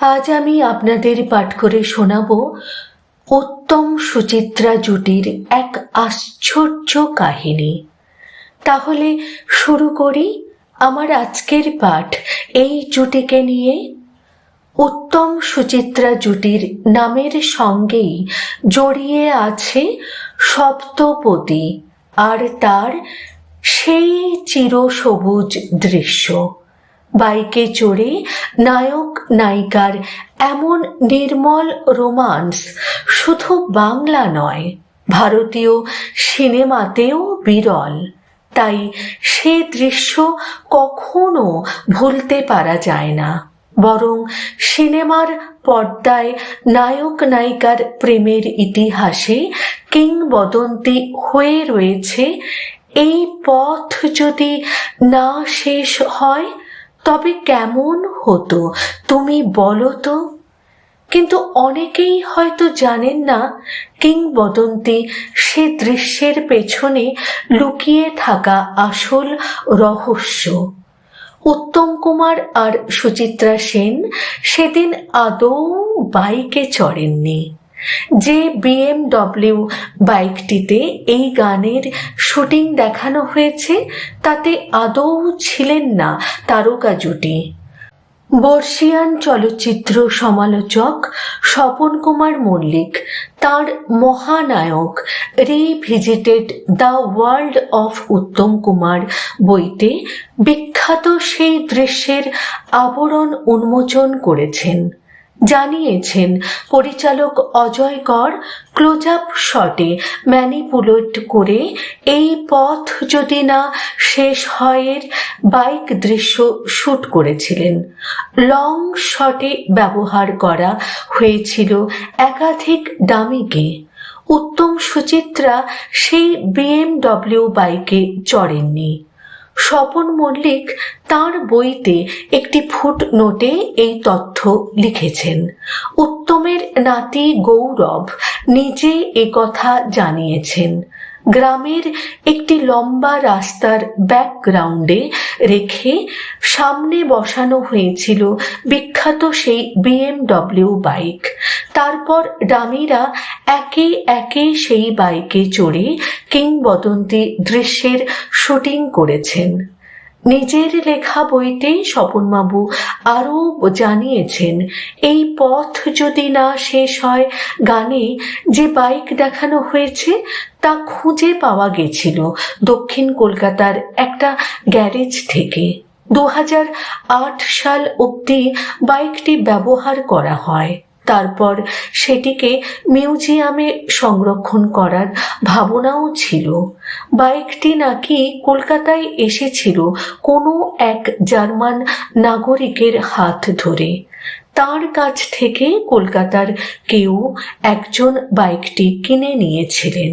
আজ আমি আপনাদের পাঠ করে শোনাব উত্তম সুচিত্রা জুটির এক আশ্চর্য কাহিনী। তাহলে শুরু করি আমার আজকের পাঠ এই জুটিকে নিয়ে। উত্তম সুচিত্রা জুটির নামের সঙ্গেই জড়িয়ে আছে সপ্তপতি আর তার সেই চিরসবুজ দৃশ্য। বাইকে চড়ে নায়ক নায়িকার এমন নির্মল রোমান্স শুধু বাংলা নয়, ভারতীয় সিনেমাতেও বিরল। তাই সে দৃশ্য কখনো ভুলতে পারা যায় না। বরং সিনেমার পর্দায় নায়ক নায়িকার প্রেমের ইতিহাসে কিংবদন্তি হয়ে রয়েছে, এই পথ যদি না শেষ হয় তবে কেমন হতো, তুমি বলো তো? কিন্তু অনেকেই হয়তো জানেন না, কিংবদন্তি সে দৃশ্যের পেছনে লুকিয়ে থাকা আসল রহস্য। উত্তম কুমার আর সুচিত্রা সেন সেদিন আদৌ বাইকে চড়েননি। যে বিএমডব্লিউ বাইকটিতে এই গানের শুটিং দেখানো হয়েছে, তাতে আদৌ ছিলেন না তারকা জুটি। বর্ষিয়ান চলচ্চিত্র সমালোচক স্বপন কুমার মল্লিক, তার Mahanayak revisited the world of Uttam Kumar বইতে বিখ্যাত সেই দৃশ্যের আবরণ উন্মোচন করেছেন। জানিয়েছেন, পরিচালক অজয় কর, ক্লোজ আপ শটে ম্যানিপুলেট করে এই পথ যদি না শেষ হয়ের বাইক দৃশ্য শুট করেছিলেন। লং শটে ব্যবহার করা হয়েছিল একাধিক ডামিকে। উত্তম সুচিত্রা সেই বিএমডব্লিউ বাইকে চড়েননি। স্বপন মল্লিক তার বইতে একটি ফুট নোটে এই তথ্য লিখেছেন। উত্তমের নাতি গৌরব নিজে কথা জানিয়েছেন। গ্রামের একটি লম্বা রাস্তার ব্যাকগ্রাউন্ডে রেখে সামনে বসানো হয়েছিল বিখ্যাত সেই বিএমডব্লিউ বাইক তারপর ডামিরা একে একে সেই বাইকে চড়ে কিংবদন্তি দৃশ্যের শুটিং করেছেন। নিজের লেখা বইতেই স্বপনবাবু আরও জানিয়েছেন, এই পথ যদি না শেষ হয়, গানে যে বাইক দেখানো হয়েছে, তা খুঁজে পাওয়া গেছিল দক্ষিণ কলকাতার একটা গ্যারেজ থেকে। দু হাজার আট সাল অবধি বাইকটি ব্যবহার করা হয়। তারপর সেটিকে মিউজিয়ামে সংরক্ষণ করার ভাবনাও ছিল। বাইকটি নাকি কলকাতায় এসেছিল কোনো এক জার্মান নাগরিকের হাত ধরে। তার কাছ থেকে কলকাতার কেউ একজন বাইকটি কিনে নিয়েছিলেন।